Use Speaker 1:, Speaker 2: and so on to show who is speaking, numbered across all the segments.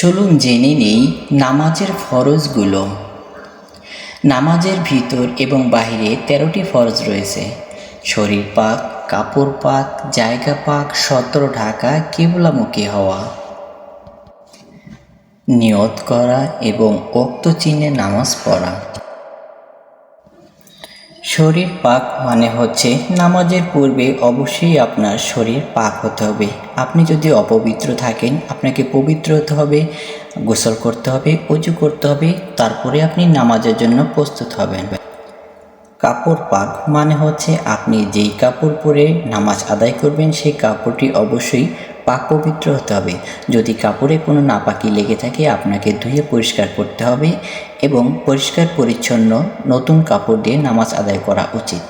Speaker 1: চলুন জেনে নেই নামাজের ফরজগুলো। নামাজের ভিতর এবং বাহিরে তেরোটি ফরজ রয়েছে। শরীর পাক, কাপড় পাক, জায়গা পাক, সত্র ঢাকা, কেবলামুখী হওয়া। নিয়ত করা এবং অক্ত চিহ্নে নামাজ পড়া। শরীর পাক মানে হচ্ছে নামাজের পূর্বে অবশ্যই আপনার শরীর পাক হতে হবে। আপনি যদি অপবিত্র থাকেন, আপনাকে পবিত্র হতে হবে, গোসল করতে হবে অজু করতে হবে, তারপরে আপনি নামাজের জন্য প্রস্তুত হবেন। কাপড় পাক মানে হচ্ছে আপনি যেই কাপড় পরে নামাজ আদায় করবেন, সেই কাপড়টি অবশ্যই পাক পবিত্র হতে হবে। যদি কাপড়ে কোনো নাপাকি লেগে থাকে, আপনাকে ধুয়ে পরিষ্কার করতে হবে এবং পরিষ্কার পরিচ্ছন্ন নতুন কাপড় দিয়ে নামাজ আদায় করা উচিত।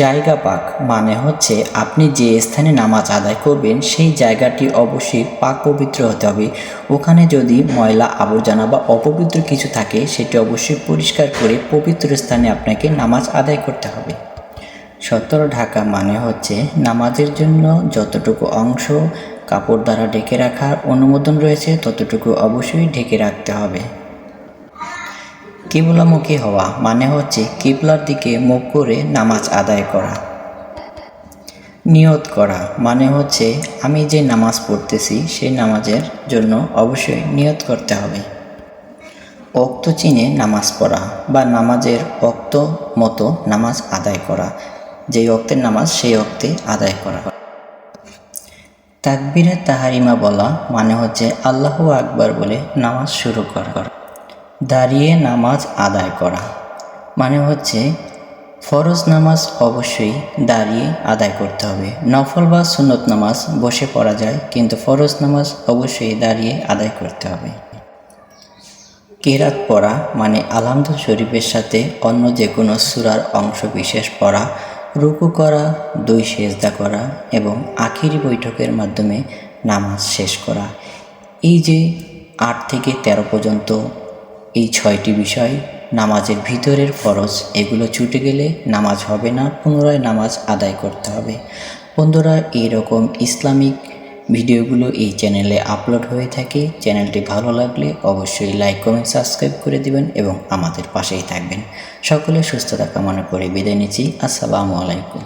Speaker 1: জায়গা পাক মানে হচ্ছে আপনি যে স্থানে নামাজ আদায় করবেন, সেই জায়গাটি অবশ্যই পাক পবিত্র হতে হবে। ওখানে যদি ময়লা, আবর্জনা বা অপবিত্র কিছু থাকে, সেটি অবশ্যই পরিষ্কার করে পবিত্র স্থানে আপনাকে নামাজ আদায় করতে হবে। সতর ঢাকা মানে হচ্ছে নামাজের জন্য যতটুকু অংশ কাপড় দ্বারা ঢেকে রাখার অনুমোদন রয়েছে, ততটুকু অবশ্যই ঢেকে রাখতে হবে। কিবলামুখী হওয়া মানে হচ্ছে কিবলার দিকে মুখ করে নামাজ আদায় করা। নিয়ত করা মানে হচ্ছে আমি যে নামাজ পড়তেছি, সেই নামাজের জন্য অবশ্যই নিয়ত করতে হবে। অক্ত চিনে নামাজ পড়া বা নামাজের অক্ত মতো নামাজ আদায় করা যেই অক্তের নামাজ সেই অক্তে আদায় করা হয়। তাকবিরে তাহারিমা বলা মানে হচ্ছে আল্লাহ আকবার বলে নামাজ শুরু করা। দাঁড়িয়ে নামাজ আদায় করা মানে হচ্ছে ফরজ নামাজ অবশ্যই দাঁড়িয়ে আদায় করতে হবে। নফল বা সুন্নত নামাজ বসে পড়া যায়, কিন্তু ফরজ নামাজ অবশ্যই দাঁড়িয়ে আদায় করতে হবে। কেরাত পড়া মানে আলহামদুল শরীফের সাথে অন্য যে কোনো সুরার অংশ বিশেষ পড়া রুকু করা, দুই সেজদা করা এবং আখিরি বৈঠকের মাধ্যমে নামাজ শেষ করা। এই যে আট থেকে ১৩ পর্যন্ত এই ছয়টি বিষয়, নামাজের ভিতরের ফরজ, এগুলো ছুটে গেলে নামাজ হবে না, পুনরায় নামাজ আদায় করতে হবে। বন্ধুরা এইরকম ইসলামিক ভিডিওগুলো এই চ্যানেলে আপলোড হয়ে থাকে। চ্যানেলটি ভালো লাগলে অবশ্যই লাইক কমেন্ট সাবস্ক্রাইব করে দিবেন এবং আমাদের পাশেই থাকবেন। সকলে সুস্থতা কামনা করে বিদায় নিচ্ছি। আসসালামু আলাইকুম।